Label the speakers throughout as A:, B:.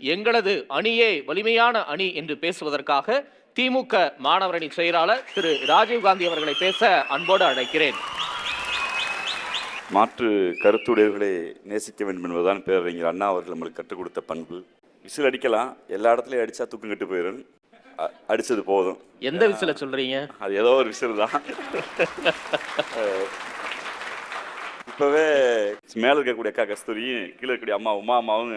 A: எங்களது அணியே வலிமையான அணி என்று பேசுவதற்காக திமுக மாணவரணி செயலாளர் திரு ராஜீவ்காந்தி அவர்களை பேச அன்போடு அழைக்கிறேன்.
B: மாற்று கருத்துடையவர்களை நேசிக்க வேண்டும் என்பதுதான் பேரறிஞர் அண்ணா அவர்கள் நம்மளுக்கு கற்றுக் கொடுத்த பண்பு. விசில் அடிக்கலாம். எல்லா இடத்துலையும் அடித்தா தூக்கம் கெட்டு போயிடும் அடிச்சது போதும்.
A: எந்த விசில சொல்றீங்க?
B: அது ஏதோ ஒரு விசில் தான். இப்போவே மேலே இருக்கக்கூடிய அக்கா கஸ்தூரியும் கீழே இருக்கக்கூடிய அம்மா உமா அம்மாவும்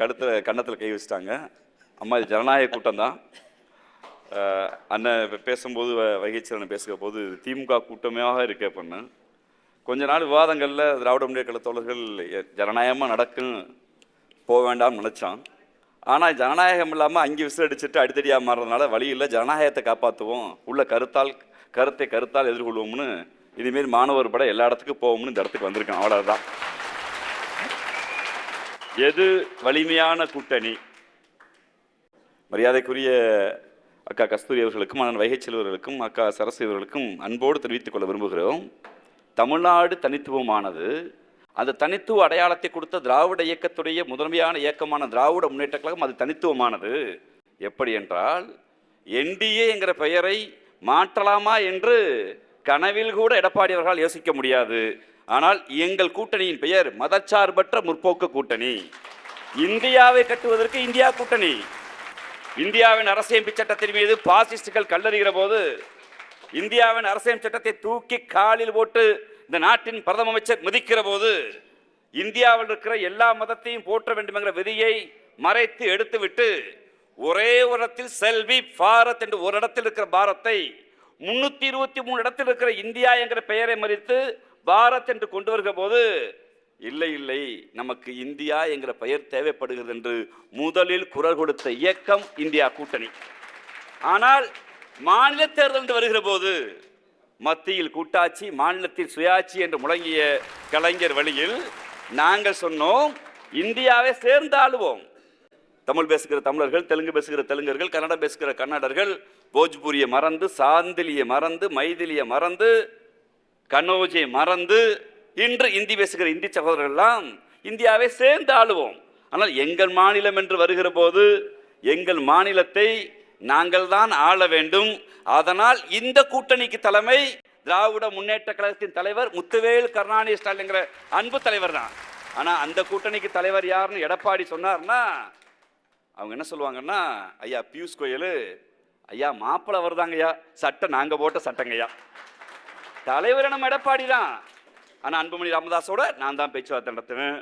B: கழுத்தில் கன்னத்தில் கை வச்சுட்டாங்க. அம்மா இது ஜனநாயக கூட்டம் தான் அண்ணன் பேசும்போது வ- வைகைச்சரன் பேசுகிற போது திமுக கூட்டமாக இருக்க பண்ண. கொஞ்ச நாள் விவாதங்களில் திராவிட முன்னேற்ற கழக தோழர்கள் எ- ஜனநாயகமாக நடக்கும் போக வேண்டாம்னு நினச்சான். ஆனால் ஜனநாயகம் இல்லாமல் அங்கே விசில் அடிச்சுட்டு அடித்தடியாக மாறுறதுனால வழி இல்லை. ஜனநாயகத்தை காப்பாற்றுவோம் உள்ள கருத்தால் கருத்தை கருத்தால் எதிர்கொள்வோம்னு இதுமாரி மாணவர் பட எல்லா இடத்துக்கும் போவோம்னு இந்த இடத்துக்கு வந்திருக்கேன். அவ்வளோதான் எது வலிமையான கூட்டணி? மரியாதைக்குரிய அக்கா கஸ்தூரி அவர்களுக்கும் அண்ணன் வைகைச்செல்வர்களுக்கும் அக்கா சரஸ்வதி அவர்களுக்கும் அன்போடு தெரிவித்துக் கொள்ள விரும்புகிறோம். தமிழ்நாடு தனித்துவமானது. அந்த தனித்துவ அடையாளத்தை கொடுத்த திராவிட இயக்கத்துடைய முதன்மையான இயக்கமான திராவிட முன்னேற்ற கழகம் அது தனித்துவமானது. எப்படி என்றால் என்டிஏ என்கிற பெயரை மாற்றலாமா என்று கனவில் கூட எடப்பாடி அவர்களால் யோசிக்க முடியாது. ஆனால் எங்கள் கூட்டணியின் பெயர் மதச்சார்பற்ற முற்போக்கு கூட்டணி. இந்தியாவை கட்டுவதற்கு இந்தியா கூட்டணி. இந்தியாவின் அரசியமைப்பு சட்டத்தின் மீது பாசிஸ்டுகள் கல்லறிகிற போது இந்தியாவின் அரசியல் சட்டத்தை தூக்கி காலில் போட்டு இந்த நாட்டின் பிரதம அமைச்சர் மிதிக்கிற போது இந்தியாவில் இருக்கிற எல்லா மதத்தையும் போற்ற வேண்டும் என்கிற விதியை மறைத்து எடுத்துவிட்டு ஒரே ஒரு இடத்தில் செல்வி பாரத் என்று ஒரு இடத்தில் இருக்கிற பாரத்தை முன்னூற்றி இருபத்தி மூணு இடத்தில் இருக்கிற இந்தியா என்கிற பெயரை மறித்து பாரத் என்று கொண்டு வருகிற போது இல்லை இல்லை நமக்கு இந்தியா என்கிற பெயர் தேவைப்படுகிறது என்று முதலில் குரல் கொடுத்த இயக்கம் இந்தியா கூட்டணி. ஆனால் மாநில தேர்தல் என்று வருகிற போது மத்தியில் கூட்டாட்சி மாநிலத்தில் சுயாட்சி என்று முழங்கிய கலைஞர் வழியில் நாங்கள் சொன்னோம் இந்தியாவை சேர்ந்து ஆளுவோம் தமிழ் பேசுகிற தமிழர்கள் தெலுங்கு பேசுகிற தெலுங்கர்கள் கன்னடம் பேசுகிற கன்னடர்கள் போஜ்பூரியை மறந்து சாந்திலியை மறந்து மைதிலியை மறந்து கண்ணோஜி மறந்து இன்று இந்தி பேசுகிற இந்தி சகோதரர்கள்லாம் இந்தியாவை சேர்ந்து ஆளுவோம். ஆனால் எங்கள் மாநிலம் என்று வருகிற போது எங்கள் மாநிலத்தை நாங்கள் தான் ஆள வேண்டும். அதனால் இந்த கூட்டணிக்கு தலைமை திராவிட முன்னேற்ற கழகத்தின் தலைவர் முத்துவேல் கருணாநிதி ஸ்டாலின்ங்கிற அன்பு தலைவர் தான். ஆனால் அந்த கூட்டணிக்கு தலைவர் யாருன்னு எடப்பாடி சொன்னார்னா அவங்க என்ன சொல்லுவாங்கன்னா ஐயா பியூஷ் கோயல் ஐயா மாப்பிள்ளை வருதாங்க ஐயா சட்டை நாங்கள் போட்ட சட்டங்கய்யா. தலைவர் நம்ம எடப்பாடி தான் ஆனால் அன்புமணி ராமதாஸோட நான் தான் பேச்சுவார்த்தை நடத்துவேன்.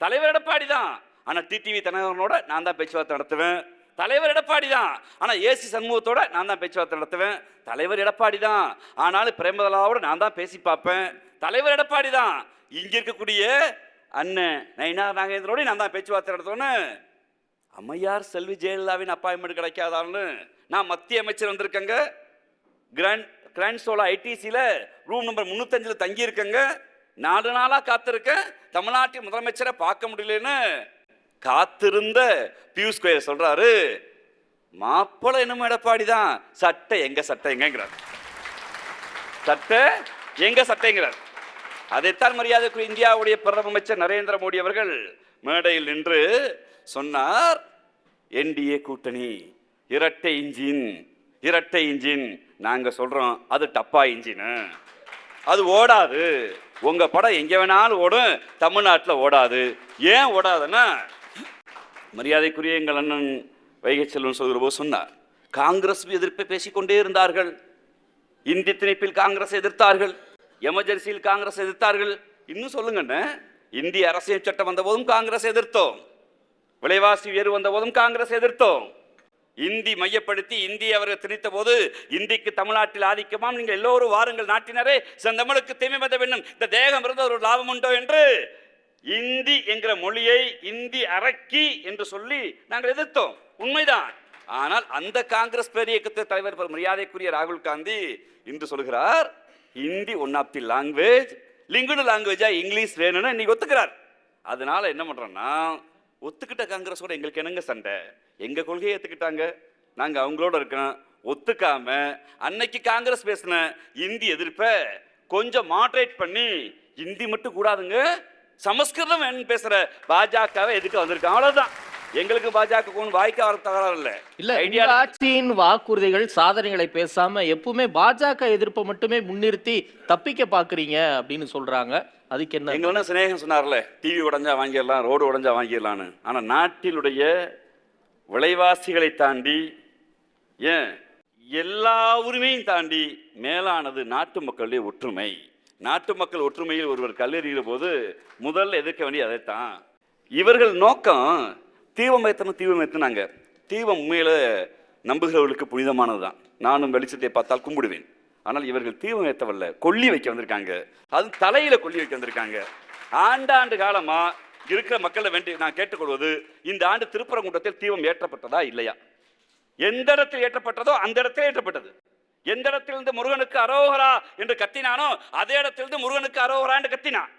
B: தலைவர் எடப்பாடி தான் ஆனால் டிடிவி தினகரனோட நான் தான் பேச்சுவார்த்தை நடத்துவேன். தலைவர் எடப்பாடி தான் ஆனால் ஏசி சண்முகத்தோட நான் தான் பேச்சுவார்த்தை நடத்துவேன். தலைவர் எடப்பாடி தான் ஆனாலும் பிரேமதலாவோட நான் தான் பேசி பார்ப்பேன். தலைவர் எடப்பாடி தான் இங்க இருக்கக்கூடிய அண்ணன் நயினா நாகேந்திரோட நான் தான் பேச்சுவார்த்தை நடத்துவேன்னு. அம்மையார் செல்வி ஜெயலலிதாவின் அப்பாயின்மெண்ட் கிடைக்காதான்னு நான் மத்திய அமைச்சர் வந்திருக்கேங்க. கிராண்ட் கிராண்ட் ஐடிசியில் ரூம் நம்பர் முந்நூத்தஞ்சில் தங்கியிருக்கேங்க. நாலு நாளாக காத்திருக்கேன். தமிழ்நாட்டின் முதலமைச்சரை பார்க்க முடியலன்னு காத்திருந்த பியூஷ் கோயல் சொல்கிறாரு மாப்பிள்ளை என்னமோ எடப்பாடி தான் சட்டை எங்க சட்டை எங்கிறார் சட்டை எங்க சட்டைங்கிறார். அதைத்தான் மரியாதைக்குரிய இந்தியாவுடைய பிரதம அமைச்சர் நரேந்திர மோடி அவர்கள் மேடையில் நின்று சொன்னார். என்டிஏ கூட்டணி இரட்டை இன்ஜின் இரட்டை இன்ஜின் நாங்கள் சொல்கிறோம் அது டப்பா இன்ஜினு அது ஓடாது. உங்கள் படம் எங்கே வேணாலும் ஓடும் தமிழ்நாட்டில் ஓடாது. ஏன் ஓடாதுன்னா மரியாதைக்குரிய எங்கள் அண்ணன் வைகை செல்வன் சொல்கிற போது சொன்னார் காங்கிரஸ் எதிர்ப்பை பேசிக்கொண்டே இருந்தார்கள். இந்தி திணிப்பில் காங்கிரஸ் எதிர்த்தார்கள். எமர்ஜென்சியில் காங்கிரஸ் எதிர்த்தார்கள். இன்னும் சொல்லுங்கண்ணே இந்திய அரசியல் சட்டம் வந்த போதும் காங்கிரஸ் எதிர்த்தோம். விலைவாசி உயர்வு வந்த போதும் காங்கிரஸ் எதிர்த்தோம். இந்தி மையப்படுத்தி இந்தி அவர்கள் திணித்த போது இந்திக்கு தமிழ்நாட்டில் ஆதிக்கமாம். நீங்கள் எல்லோரும் வாருங்கள் நாட்டினரே செந்தமிழுக்கு தீமை வந்த வேண்டும். இந்த தேகம் இருந்த ஒரு லாபம் உண்டோ என்று? இந்தி என்கிற மொழியை இந்தி அரக்கி என்று சொல்லி நாங்கள் எதிர்த்தோம். உண்மைதான். ஆனால் அந்த காங்கிரஸ் பேர் இயக்கத்து தலைவர் மரியாதைக்குரிய ராகுல் காந்தி இன்று சொல்கிறார் Hindi one of the language linked லாங்குவேஜா English வேணும்னு இன்னைக்கு ஒத்துக்கிறார். அதனால என்ன பண்றோம்னா ஒத்துக்கிட்ட காங்கிரஸோட எங்களுக்கு என்னங்க சண்டை? எங்க கொள்கையை ஏத்துக்கிட்டாங்க? நாங்க அவங்களோட இருக்கோம். ஒத்துக்காம அன்னைக்கு காங்கிரஸ் பேசின இந்தி எதிர்ப்பை கொஞ்சம் மாட்ரேட் பண்ணி இந்தி மட்டும் கூடாதுங்க. சமஸ்கிருதம் வேணும்னு பேசுற பாஜகவை எதுக்கு வந்திருக்காங்க அவ்வளவுதான். எங்களுக்கு பாஜக வாய்க்க வர தகராறு இல்ல.
A: இல்ல ஆட்சியின் வாக்குறுதிகள் சாதனைகளை பேசாம எப்பவுமே பாஜக எதிர்ப்பை மட்டுமே முன்னிறுத்தி தப்பிக்க பாக்குறீங்க அப்படின்னு சொல்றாங்க. அதுக்கு என்ன?
B: எங்களும் சிநேகம் சொன்னார்ல டிவி உடஞ்சா வாங்கிடலாம் ரோடு உடஞ்சா வாங்கிடலான்னு ஆனால் நாட்டினுடைய விலைவாசிகளை தாண்டி ஏன்? எல்லா உரிமையும் தாண்டி மேலானது நாட்டு மக்களுடைய ஒற்றுமை. நாட்டு மக்கள் ஒற்றுமையில் ஒருவர் கல்லெறிகிற போது முதல்ல எதிர்க்க வேண்டிய அதைத்தான். இவர்கள் நோக்கம் தீபம் ஏற்றணும் தீபம் ஏற்றினாங்க தீபம் உண்மையில நம்புகிறவர்களுக்கு புனிதமானது தான் நானும் வெளிச்சத்தை பார்த்தால் கும்பிடுவேன். ஆனால் இவர்கள் தீவம் ஏற்றவல்ல கொல்லி வைக்க வந்திருக்காங்க. அது தலையில் கொல்லி வைக்க வந்திருக்காங்க. ஆண்டாண்டு காலமாக இருக்கிற மக்களை வேண்டி நான் கேட்டுக்கொள்வது இந்த ஆண்டு திருப்பரங்குன்றத்தில் தீபம் ஏற்றப்பட்டதா இல்லையா? எந்த இடத்தில் ஏற்றப்பட்டதோ அந்த இடத்தில் ஏற்றப்பட்டது. எந்த இடத்திலிருந்து முருகனுக்கு அரோகரா என்று கத்தினானோ அதே இடத்திலிருந்து முருகனுக்கு அரோகரா என்று கத்தினான்.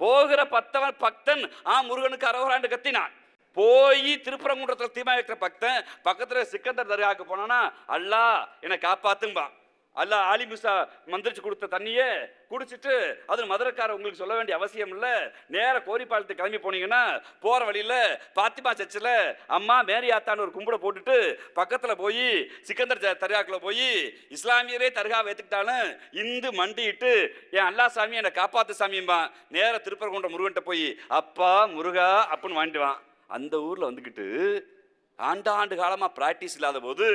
B: போகிற பத்தவன் பக்தன் ஆ முருகனுக்கு அரோகரா என்று கத்தினான். போய் திருப்பரங்குன்றத்தில் தீமா வைக்கிற பக்தன் பக்கத்தில் சிக்கந்தர் தர்காவுக்கு போனானா அல்லா என்னை காப்பாத்தும்பான் அல்லா ஆலிமுசா மந்திரிச்சு கொடுத்த தண்ணியே குடிச்சிட்டு அது மதுரக்கார உங்களுக்கு சொல்ல வேண்டிய அவசியம் இல்லை. நேர கோரிப்பாலத்துக்கு கிளம்பி போனீங்கன்னா போகிற வழியில பாத்திமா சர்ச்சில் அம்மா மேரி ஆத்தான்னு ஒரு கும்பிட போட்டுட்டு பக்கத்தில் போய் சிக்கந்தர் தர்காக்கில் போய் இஸ்லாமியரே தர்கா வைத்துக்கிட்டாலும் இந்து மண்டிட்டு என் அல்லா சாமி என்னை காப்பாற்று சாமியும்பான் நேர திருப்பரங்குன்ற முருகன்ட்ட போய் அப்பா முருகா அப்புன்னு வாங்கிடுவான் அந்த ஊரில் வந்துக்கிட்டு ஆண்டாண்டு காலமாக ப்ராக்டிஸ் இல்லாத போது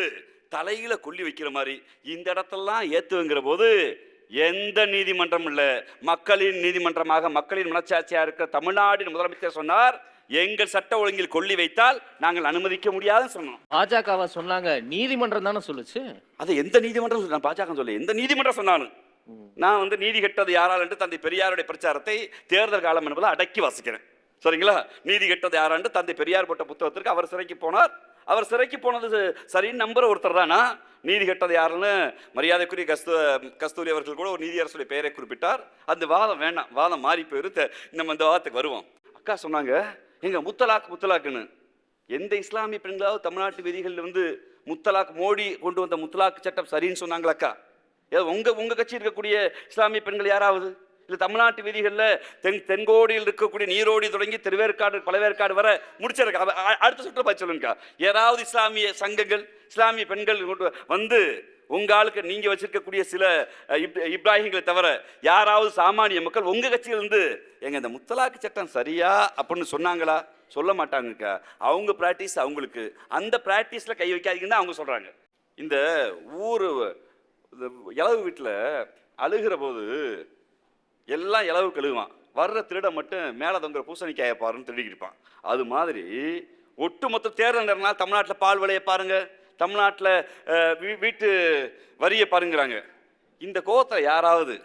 B: தலையில கொல்லி வைக்கிற மாதிரி இந்த இடத்தெல்லாம் ஏத்துவங்கிற போது எந்த நீதிமன்றம் இல்ல. மக்களின் நீதிமன்றமாக மக்களின் மனச்சாட்சியா இருக்கிற தமிழ்நாட்டின் முதலமைச்சர் சொன்னார் எங்கள் சட்ட ஒழுங்கில் கொல்லி வைத்தால் நாங்கள் அனுமதிக்க முடியாதுன்னு சொன்னோம்.
A: பாஜகவா சொன்னாங்க நீதிமன்றம் தானே சொல்லுச்சு?
B: அது எந்த நீதிமன்றம் சொல்ல- பாஜக சொல்ல எந்த நீதிமன்றம் சொன்னாலும். நான் வந்து நீதி கெட்டது யாரால் என்று தந்தை பெரியாருடைய பிரச்சாரத்தை தேர்தல் காலம் என்பதை அடக்கி வாசிக்கிறேன். சரிங்களா? நீதி கெட்டது யாராண்டு தந்தை பெரியார் போட்ட புத்தகத்திற்கு அவர் சிறைக்கு போனார். அவர் சிறைக்கு போனது சரின்னு நம்புற ஒருத்தர் தானா. நீதி கெட்டது யாருன்னு மரியாதைக்குரிய கஸ்து கஸ்தூரி அவர்கள் கூட ஒரு நீதியரசுடைய பெயரை குறிப்பிட்டார். அந்த வாதம் வேண்டாம் வாதம் மாறி போயிரு நம்ம இந்த வாதத்துக்கு வருவோம். அக்கா சொன்னாங்க எங்க முத்தலாக் முத்தலாக்குன்னு. எந்த இஸ்லாமிய பெண்களாவது தமிழ்நாட்டு விதிகளில் வந்து முத்தலாக் மோடி கொண்டு வந்த முத்தலாக் சட்டம் சரின்னு சொன்னாங்களாக்கா ஏதோ உங்க உங்க கட்சி இருக்கக்கூடிய இஸ்லாமிய பெண்கள் யாராவது? இல்லை தமிழ்நாட்டு வீதிகளில் தென் தென்கோடியில் இருக்கக்கூடிய நீரோடி தொடங்கி திருவேற்காடு பழவேற்காடு வர முடிச்சிருக்கா அடுத்த சுற்று பார்த்து சொல்லுங்கக்கா. இஸ்லாமிய சங்கங்கள் இஸ்லாமிய பெண்கள் கொண்டு வந்து உங்க ஆளுக்கு நீங்க வச்சிருக்கக்கூடிய சில இப்- இப்ராஹிம்களை தவிர யாராவது சாமானிய மக்கள் உங்க கட்சியிலிருந்து எங்க இந்த முத்தலாக்கு சட்டம் சரியா அப்படின்னு சொன்னாங்களா? சொல்ல மாட்டாங்கக்கா. அவங்க ப்ராக்டிஸ் அவங்களுக்கு. அந்த ப்ராக்டிஸில் கை வைக்காதீங்கன்னு அவங்க சொல்கிறாங்க இந்த ஊர் இந்த இளவு வீட்டில் அழுகிற போது எல்லாம் இளவு கழுவான் வர்ற திருட மட்டும் மேலே தொங்குற பூசணிக்காயை பாருன்னு திருடிக்கிட்டு இருப்பான். அது மாதிரி ஒட்டுமொத்த தேர்தல் நேரம்னா தமிழ்நாட்டில் பால் விலையை பாருங்கள் தமிழ்நாட்டில் வீட்டு வரியை பாருங்கிறாங்க. இந்த கோவத்தை யாராவது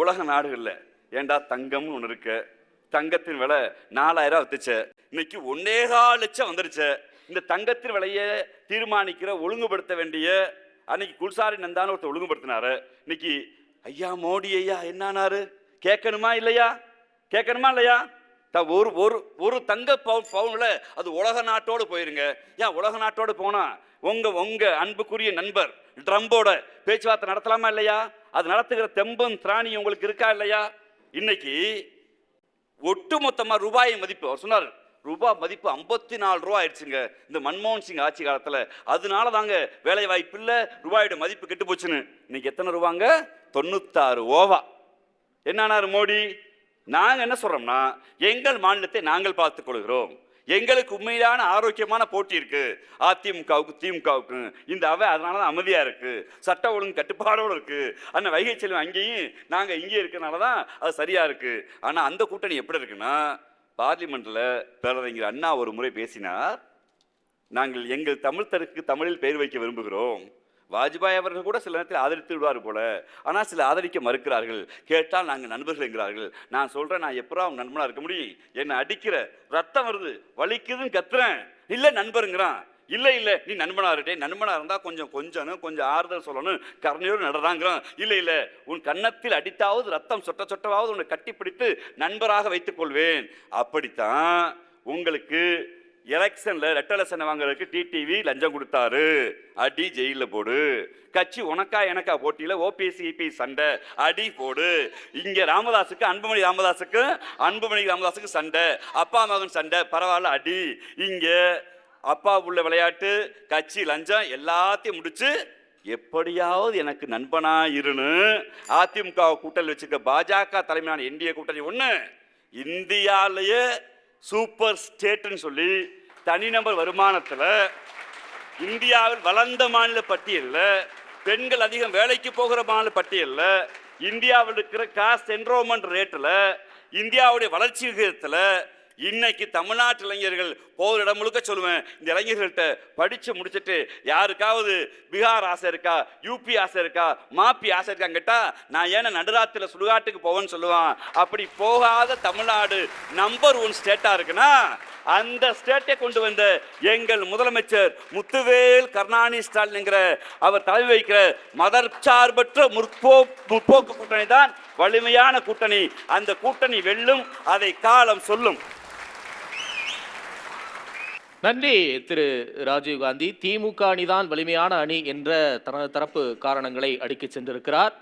B: உலக நாடுகளில் ஏண்டா தங்கம்னு ஒன்று இருக்க? தங்கத்தின் விலை நாலாயிரம் வித்துச்ச. இன்னைக்கு ஒன்னேகால் லட்சம் வந்துருச்சு. இந்த தங்கத்தின் விலையை தீர்மானிக்கிற ஒழுங்குபடுத்த வேண்டிய அன்னைக்கு குல்சாரி நந்தான்னு ஒருத்தர் ஒழுங்குபடுத்தினாரு. இன்னைக்கு ஐயா மோடி ஐயா என்னானாரு? கேட்கணுமா இல்லையா? கேட்கணுமா இல்லையா? த- ஒரு ஒரு ஒரு தங்க பவுன் பவுன்ல அது உலக நாட்டோடு போயிருங்க. ஏன் உலக நாட்டோடு போனா? உங்க உங்க அன்புக்குரிய நண்பர் ட்ரம்போட பேச்சுவார்த்தை நடத்தலாமா இல்லையா? அது நடத்துகிற தெம்பும் திராணி உங்களுக்கு இருக்கா இல்லையா? இன்னைக்கு ஒட்டுமொத்தமாக ரூபாய் மதிப்பு அவர் சொன்னார் ரூபாய் மதிப்பு ஐம்பத்தி நாலு ரூபா ஆயிடுச்சுங்க. இந்த மன்மோகன் சிங் ஆட்சி காலத்துல. அதனால தாங்க வேலை வாய்ப்பு இல்லை ரூபாயோட மதிப்பு கெட்டு போச்சுன்னு. இன்னைக்கு எத்தனை ரூபாங்க? தொண்ணூத்தாறு ஓவா. என்னானார் மோடி? நாங்கள் என்ன சொல்கிறோம்னா எங்கள் மாநிலத்தை நாங்கள் பார்த்துக் கொள்கிறோம். எங்களுக்கு உண்மையிலான ஆரோக்கியமான போட்டி இருக்கு. அதிமுகவுக்கு திமுகவுக்கு. இந்த அவை அதனால தான் அமைதியா இருக்கு. சட்ட ஒழுங்கு கட்டுப்பாடோடு இருக்கு. அந்த வைகை செல்வம் அங்கேயும் நாங்கள் இங்கே இருக்கனால தான் அது சரியா இருக்கு. ஆனால் அந்த கூட்டணி எப்படி இருக்குன்னா பார்லிமெண்ட்டில் பேரறிஞர் அண்ணா ஒரு முறை பேசினார். நாங்கள் எங்கள் தமிழ் தருக்கு தமிழில் பெயர் வைக்க விரும்புகிறோம். வாஜ்பாய் அவர்கள் கூட சில நேரத்தில் ஆதரித்து விடுவார் போல. ஆனால் சில ஆதரிக்க மறுக்கிறார்கள். கேட்டால் நாங்கள் நண்பர்கள் என்கிறார்கள். நான் சொல்கிறேன் நான் எப்பரா அவங்க நண்பனாக இருக்க முடியும்? என்னை அடிக்கிற ரத்தம் வருது. வலிக்குதுன்னு கத்துறேன். இல்லை நண்பருங்கிறான். இல்லை இல்லை நீ நண்பனாக இருட்டே நண்பனாக இருந்தால் கொஞ்சம் கொஞ்சம் கொஞ்சம் ஆறுதல் சொல்லணும். கருணையோடு நடறாங்கிறான். இல்லை இல்லை உன் கன்னத்தில் அடித்தாவது ரத்தம் சொட்ட சொட்டவாவது உன்னை கட்டிப்பிடித்து நண்பராக வைத்துக் கொள்வேன். அப்படித்தான் உங்களுக்கு எலெக்ஷன்ல ரெட்டலசனை வாங்குறதுக்கு டிடிவி லஞ்சம் கொடுத்தாரு. அடி ஜெயிலில் போடு. கட்சி உனக்கா எனக்கா போட்டியில் ஓபிஎஸ் இபி சண்டை. அடி போடு. இங்கே ராமதாஸுக்கு அன்புமணி ராமதாஸுக்கு அன்புமணி ராமதாஸுக்கு சண்டை. அப்பா மகன் சண்டை. பரவாயில்ல அடி. இங்கே அப்பா உள்ள விளையாட்டு கட்சி லஞ்சம் எல்லாத்தையும் முடிச்சு எப்படியாவது எனக்கு நண்பனா இருன்னு அதிமுக கூட்டணி வச்சிருக்க பாஜக தலைமையான என்டிஏ கூட்டணி ஒன்று இந்தியாலேயே சூப்பர் ஸ்டேட்னு சொல்லி தனிநபர் வருமானத்தில் இந்தியாவில் வளர்ந்த மாநில பட்டியலில் பெண்கள் அதிகம் வேலைக்கு போகிற மாநில பட்டியலில் இந்தியாவில் இருக்கிற காஸ்ட் என்ரோல்மெண்ட் ரேட்டில் இந்தியாவுடைய வளர்ச்சி விகிதத்தில் இன்னைக்கு தமிழ்நாட்டு இளைஞர்கள் போகிற இடம் முழுக்க சொல்லுவேன். இந்த இளைஞர்கள்ட்ட படித்து முடிச்சிட்டு யாருக்காவது பீகார் ஆசை இருக்கா யூபி ஆசை இருக்கா மாப்பி ஆசை இருக்கான்னு கேட்டால் நான் ஏன்னா நடுராத்திரில சுடுகாட்டுக்கு போவேன்னு சொல்லுவான். அப்படி போகாத தமிழ்நாடு நம்பர் ஒன் ஸ்டேட்டாக இருக்குன்னா அந்த ஸ்டேட்டை கொண்டு வந்த எங்கள் முதலமைச்சர் முத்துவேல் கருணாநிதி ஸ்டாலின் என்கிற அவர் தலைமை வைக்கிற மதச்சார்பற்ற முற்போ முற்போக்கு கூட்டணி தான் வலிமையான கூட்டணி. அந்த கூட்டணி வெல்லும் அதை காலம் சொல்லும்.
A: நன்றி திரு ராஜீவ் காந்தி. திமுக அணிதான் வலிமையான அணி என்ற தனது தரப்பு காரணங்களை அடுக்கிச் சென்றிருக்கிறார்.